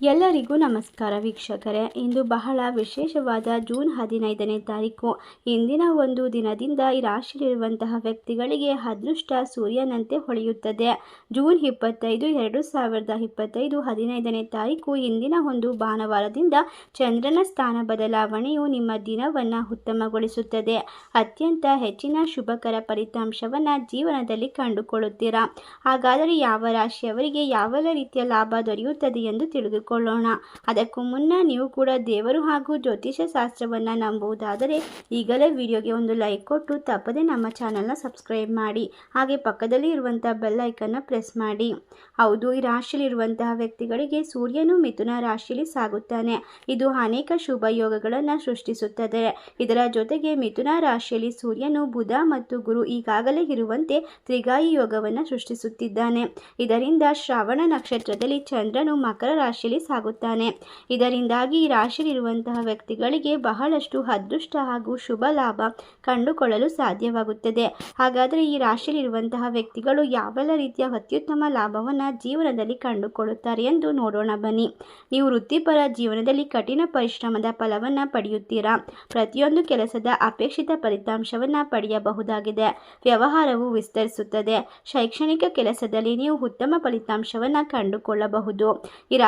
ಎಲ್ಲರಿಗೂ ನಮಸ್ಕಾರ ವೀಕ್ಷಕರೇ. ಇಂದು ಬಹಳ ವಿಶೇಷವಾದ ಜೂನ್ ಹದಿನೈದನೇ ತಾರೀಕು. ಇಂದಿನ ಒಂದು ದಿನದಿಂದ ಈ ರಾಶಿಯಲ್ಲಿರುವಂತಹ ವ್ಯಕ್ತಿಗಳಿಗೆ ಅದೃಷ್ಟ ಸೂರ್ಯನಂತೆ ಹೊಳೆಯುತ್ತದೆ. ಜೂನ್ ಇಪ್ಪತ್ತೈದು, ಎರಡು ಸಾವಿರದ ಇಪ್ಪತ್ತೈದು ಹದಿನೈದನೇ ತಾರೀಕು ಇಂದಿನ ಒಂದು ಭಾನುವಾರದಿಂದ ಚಂದ್ರನ ಸ್ಥಾನ ಬದಲಾವಣೆಯು ನಿಮ್ಮ ದಿನವನ್ನು ಉತ್ತಮಗೊಳಿಸುತ್ತದೆ. ಅತ್ಯಂತ ಹೆಚ್ಚಿನ ಶುಭಕರ ಫಲಿತಾಂಶವನ್ನು ಜೀವನದಲ್ಲಿ ಕಂಡುಕೊಳ್ಳುತ್ತೀರಾ? ಹಾಗಾದರೆ ಯಾವ ರಾಶಿಯವರಿಗೆ ಯಾವೆಲ್ಲ ರೀತಿಯ ಲಾಭ ದೊರೆಯುತ್ತದೆ ಎಂದು ತಿಳಿದುಕೊಳ್ಳೋಣ ಅದಕ್ಕೂ ಮುನ್ನ ನೀವು ಕೂಡ ದೇವರು ಹಾಗೂ ಜ್ಯೋತಿಷ್ಯ ಶಾಸ್ತ್ರವನ್ನು ನಂಬುವುದಾದರೆ ಈಗಲೇ ವಿಡಿಯೋಗೆ ಒಂದು ಲೈಕ್ ಕೊಟ್ಟು ತಪ್ಪದೆ ನಮ್ಮ ಚಾನಲ್ನ ಸಬ್ಸ್ಕ್ರೈಬ್ ಮಾಡಿ. ಹಾಗೆ ಪಕ್ಕದಲ್ಲಿ ಇರುವಂಥ ಬೆಲ್ಲೈಕನ್ನು ಪ್ರೆಸ್ ಮಾಡಿ. ಹೌದು, ಈ ರಾಶಿಯಲ್ಲಿರುವಂತಹ ವ್ಯಕ್ತಿಗಳಿಗೆ ಸೂರ್ಯನು ಮಿಥುನ ರಾಶಿಯಲ್ಲಿ ಸಾಗುತ್ತಾನೆ. ಇದು ಅನೇಕ ಶುಭ ಯೋಗಗಳನ್ನು ಸೃಷ್ಟಿಸುತ್ತದೆ. ಇದರ ಜೊತೆಗೆ ಮಿಥುನ ರಾಶಿಯಲ್ಲಿ ಸೂರ್ಯನು ಬುಧ ಮತ್ತು ಗುರು ಈಗಾಗಲೇ ಇರುವಂತೆ ತ್ರಿಗಾಯಿ ಯೋಗವನ್ನು ಸೃಷ್ಟಿಸುತ್ತಿದ್ದಾನೆ. ಇದರಿಂದ ಶ್ರಾವಣ ನಕ್ಷತ್ರದಲ್ಲಿ ಚಂದ್ರನು ಮಕರ ರಾಶಿಯಲ್ಲಿ ಸಾಗುತ್ತಾನೆ. ಇದರಿಂದಾಗಿ ಈ ರಾಶಿಯಲ್ಲಿರುವಂತಹ ವ್ಯಕ್ತಿಗಳಿಗೆ ಬಹಳಷ್ಟು ಅದೃಷ್ಟ ಹಾಗೂ ಶುಭ ಲಾಭ ಕಂಡುಕೊಳ್ಳಲು ಸಾಧ್ಯವಾಗುತ್ತದೆ. ಹಾಗಾದರೆ ಈ ರಾಶಿಯಲ್ಲಿರುವಂತಹ ವ್ಯಕ್ತಿಗಳು ಯಾವೆಲ್ಲ ರೀತಿಯ ಅತ್ಯುತ್ತಮ ಲಾಭವನ್ನು ಜೀವನದಲ್ಲಿ ಕಂಡುಕೊಳ್ಳುತ್ತಾರೆ ಎಂದು ನೋಡೋಣ ಬನ್ನಿ. ನೀವು ವೃತ್ತಿಪರ ಜೀವನದಲ್ಲಿ ಕಠಿಣ ಪರಿಶ್ರಮದ ಫಲವನ್ನು ಪಡೆಯುತ್ತೀರಾ? ಪ್ರತಿಯೊಂದು ಕೆಲಸದ ಅಪೇಕ್ಷಿತ ಫಲಿತಾಂಶವನ್ನು ಪಡೆಯಬಹುದಾಗಿದೆ. ವ್ಯವಹಾರವು ವಿಸ್ತರಿಸುತ್ತದೆ. ಶೈಕ್ಷಣಿಕ ಕೆಲಸದಲ್ಲಿ ನೀವು ಉತ್ತಮ ಫಲಿತಾಂಶವನ್ನು ಕಂಡುಕೊಳ್ಳಬಹುದು. ಈ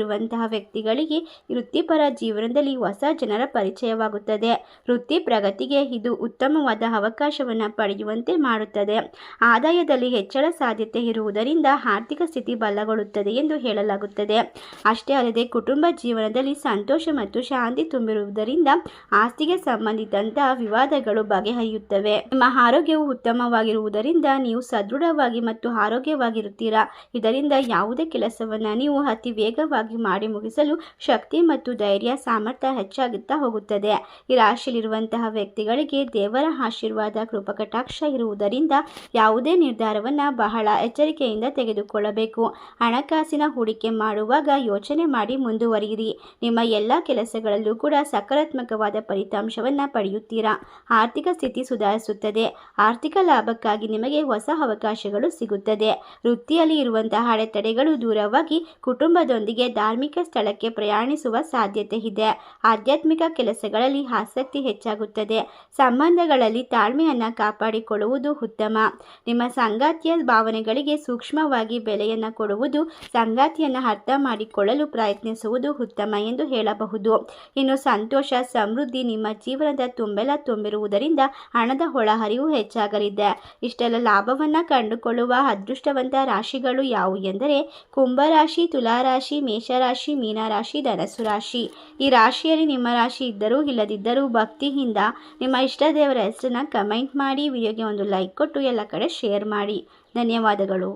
ರಾಶಿಯಲ್ಲಿರುವಂತಹ ವ್ಯಕ್ತಿಗಳಿಗೆ ವೃತ್ತಿಪರ ಜೀವನದಲ್ಲಿ ಹೊಸ ಜನರ ಪರಿಚಯವಾಗುತ್ತದೆ. ವೃತ್ತಿ ಪ್ರಗತಿಗೆ ಇದು ಉತ್ತಮವಾದ ಅವಕಾಶವನ್ನು ಪಡೆಯುವಂತೆ ಮಾಡುತ್ತದೆ. ಆದಾಯದಲ್ಲಿ ಹೆಚ್ಚಳ ಸಾಧ್ಯತೆ ಇರುವುದರಿಂದ ಆರ್ಥಿಕ ಸ್ಥಿತಿ ಬಲಗೊಳ್ಳುತ್ತದೆ ಎಂದು ಹೇಳಲಾಗುತ್ತದೆ. ಅಷ್ಟೇ ಅಲ್ಲದೆ ಕುಟುಂಬ ಜೀವನದಲ್ಲಿ ಸಂತೋಷ ಮತ್ತು ಶಾಂತಿ ತುಂಬಿರುವುದರಿಂದ ಆಸ್ತಿಗೆ ಸಂಬಂಧಿಸಿದಂತಹ ವಿವಾದಗಳು ಬಗೆಹರಿಯುತ್ತವೆ. ನಿಮ್ಮ ಆರೋಗ್ಯವು ಉತ್ತಮವಾಗಿರುವುದರಿಂದ ನೀವು ಸದೃಢವಾಗಿ ಮತ್ತು ಆರೋಗ್ಯವಾಗಿರುತ್ತೀರಾ? ಇದರಿಂದ ಯಾವುದೇ ಕೆಲಸವನ್ನು ನೀವು ಅತಿ ವೇಗವಾಗಿ ಮಾಡಿ ಮುಗಿಸಲು ಶಕ್ತಿ ಮತ್ತು ಧೈರ್ಯ, ಸಾಮರ್ಥ್ಯ ಹೆಚ್ಚಾಗುತ್ತಾ ಹೋಗುತ್ತದೆ. ಈ ರಾಶಿಯಲ್ಲಿರುವಂತಹ ವ್ಯಕ್ತಿಗಳಿಗೆ ದೇವರ ಆಶೀರ್ವಾದ, ಕೃಪಕಟಾಕ್ಷ ಇರುವುದರಿಂದ ಯಾವುದೇ ನಿರ್ಧಾರವನ್ನು ಬಹಳ ಎಚ್ಚರಿಕೆಯಿಂದ ತೆಗೆದುಕೊಳ್ಳಬೇಕು. ಹಣಕಾಸಿನ ಹೂಡಿಕೆ ಮಾಡುವಾಗ ಯೋಚನೆ ಮಾಡಿ ಮುಂದುವರಿಯಿರಿ. ನಿಮ್ಮ ಎಲ್ಲ ಕೆಲಸಗಳಲ್ಲೂ ಕೂಡ ಸಕಾರಾತ್ಮಕವಾದ ಫಲಿತಾಂಶವನ್ನು ಪಡೆಯುತ್ತೀರಾ? ಆರ್ಥಿಕ ಸ್ಥಿತಿ ಸುಧಾರಿಸುತ್ತದೆ. ಆರ್ಥಿಕ ಲಾಭಕ್ಕಾಗಿ ನಿಮಗೆ ಹೊಸ ಅವಕಾಶಗಳು ಸಿಗುತ್ತದೆ. ವೃತ್ತಿಯಲ್ಲಿ ಇರುವಂತಹ ಅಡೆತಡೆಗಳು ದೂರವಾಗಿ ಕುಟುಂಬದೊಂದಿಗೆ ಧಾರ್ಮಿಕ ಸ್ಥಳಕ್ಕೆ ಪ್ರಯಾಣಿಸುವ ಸಾಧ್ಯತೆ ಇದೆ. ಆಧ್ಯಾತ್ಮಿಕ ಕೆಲಸಗಳಲ್ಲಿ ಆಸಕ್ತಿ ಹೆಚ್ಚಾಗುತ್ತದೆ. ಸಂಬಂಧಗಳಲ್ಲಿ ತಾಳ್ಮೆಯನ್ನು ಕಾಪಾಡಿಕೊಳ್ಳುವುದು ಉತ್ತಮ. ನಿಮ್ಮ ಸಂಗಾತಿಯ ಭಾವನೆಗಳಿಗೆ ಸೂಕ್ಷ್ಮವಾಗಿ ಬೆಲೆಯನ್ನು ಕೊಡುವುದು, ಸಂಗಾತಿಯನ್ನು ಅರ್ಥ ಮಾಡಿಕೊಳ್ಳಲು ಪ್ರಯತ್ನಿಸುವುದು ಉತ್ತಮ ಎಂದು ಹೇಳಬಹುದು. ಇನ್ನು ಸಂತೋಷ, ಸಮೃದ್ಧಿ ನಿಮ್ಮ ಜೀವನದ ತುಂಬೆಲ್ಲ ತುಂಬಿರುವುದರಿಂದ ಹಣದ ಒಳಹರಿವು ಹೆಚ್ಚಾಗಲಿದೆ. ಇಷ್ಟೆಲ್ಲ ಲಾಭವನ್ನು ಕಂಡುಕೊಳ್ಳುವ ಅದೃಷ್ಟವಂತ ರಾಶಿಗಳು ಯಾವುವು ಎಂದರೆ ಕುಂಭರಾಶಿ, ತುಲಾರಾಶಿ ಮೇಷರಾಶಿ, ಮೀನರಾಶಿ ಧನಸು ರಾಶಿ. ಈ ರಾಶಿಯಲ್ಲಿ ನಿಮ್ಮ ರಾಶಿ ಇದ್ದರೂ ಇಲ್ಲದಿದ್ದರೂ ಭಕ್ತಿಯಿಂದ ನಿಮ್ಮ ಇಷ್ಟ ದೇವರ ಹೆಸರನ್ನ ಕಮೆಂಟ್ ಮಾಡಿ ವಿಡಿಯೋಗೆ ಒಂದು ಲೈಕ್ ಕೊಟ್ಟು ಎಲ್ಲ ಕಡೆ ಶೇರ್ ಮಾಡಿ. ಧನ್ಯವಾದಗಳು.